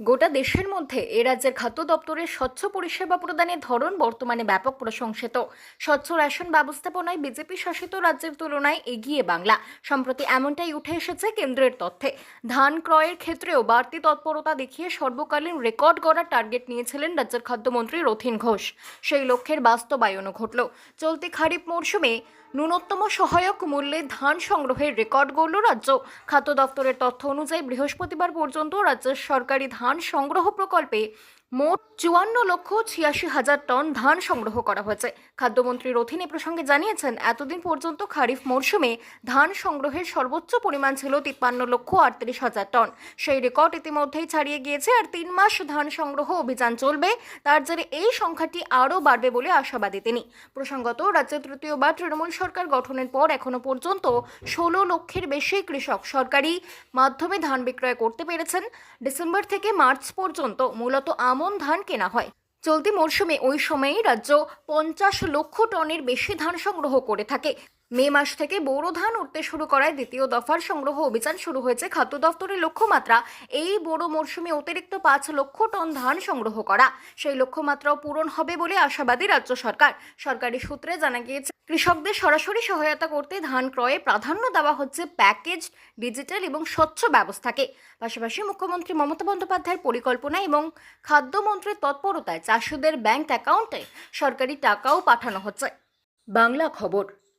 গোটা দেশের মধ্যে এ রাজ্যের খাদ্য দপ্তরের স্বচ্ছ পরিষেবা প্রদানের ধরন বর্তমানে ব্যাপক প্রশংসিত। স্বচ্ছ রেশন ব্যবস্থাপনায় বিজেপি শাসিত রাজ্যের তুলনায় এগিয়ে বাংলা। সম্প্রতি এমনটাই উঠে এসেছে কেন্দ্রের তথ্যে। ধান ক্রয়ের ক্ষেত্রেও বাড়তি তৎপরতা দেখিয়ে সর্বকালীন রেকর্ড গড়ার টার্গেট নিয়েছিলেন রাজ্যের খাদ্যমন্ত্রী রথিন ঘোষ। সেই লক্ষ্যের বাস্তবায়নও ঘটল। চলতি খারিফ মরশুমে ন্যূনতম সহায়ক মূল্যে ধান সংগ্রহের রেকর্ড গড়ল রাজ্য। খাদ্য দপ্তরের তথ্য অনুযায়ী বৃহস্পতিবার পর্যন্ত রাজ্যের সরকারি ধান সংগ্রহ প্রকল্পে মোট চুয়ান্ন লক্ষ ছিয়াশি হাজার টন ধান সংগ্রহ করা হয়েছে। খাদ্যমন্ত্রী রথিন এ প্রসঙ্গে জানিয়েছেন, এতদিন পর্যন্ত খারিফ মরশুমে ধান সংগ্রহের সর্বোচ্চ পরিমাণ ছিল তিপ্পান্ন লক্ষ আটত্রিশ হাজার টন। সেই রেকর্ড ইতিমধ্যেই ছাড়িয়ে গিয়েছে আর তিন মাস ধান সংগ্রহ অভিযান চলবে। তার জেরে এই সংখ্যাটি আরও বাড়বে বলে আশাবাদী তিনি। প্রসঙ্গত রাজ্যে তৃতীয়বার তৃণমূল সরকার গঠনের পর এখনও পর্যন্ত ষোলো লক্ষের বেশি কৃষক সরকারি মাধ্যমে ধান বিক্রয় করতে পেরেছেন। ডিসেম্বর থেকে মার্চ পর্যন্ত মূলত আমন ধান কেনা হয়? চলতি মরশুমে ওই সময়ে রাজ্য পঞ্চাশ লক্ষ টনের বেশি ধান সংগ্রহ করে থাকে। মে মাস থেকে বোরো ধান উঠতে শুরু করায় দ্বিতীয় দফার সংগ্রহ অভিযান শুরু হয়েছে খাদ্য দফতরের লক্ষ্যমাত্রা। এই বোরো মরশুমে অতিরিক্ত পাঁচ লক্ষ টন ধান সংগ্রহ করা। সেই লক্ষ্যমাত্রাও পূরণ হবে বলে আশাবাদী রাজ্য সরকার। সরকারি সূত্রে জানা গিয়েছে, কৃষকদের সরাসরি সহায়তা করতে ধান ক্রয়ে প্রাধান্য দেওয়া হচ্ছে প্যাকেজ ডিজিটাল এবং স্বচ্ছ ব্যবস্থাকে। পাশাপাশি মুখ্যমন্ত্রী মমতা বন্দ্যোপাধ্যায়ের পরিকল্পনা এবং খাদ্যমন্ত্রীর তৎপরতায় চাষিদের ব্যাংক অ্যাকাউন্টে সরকারি টাকাও পাঠানো হচ্ছে। বাংলা খবর।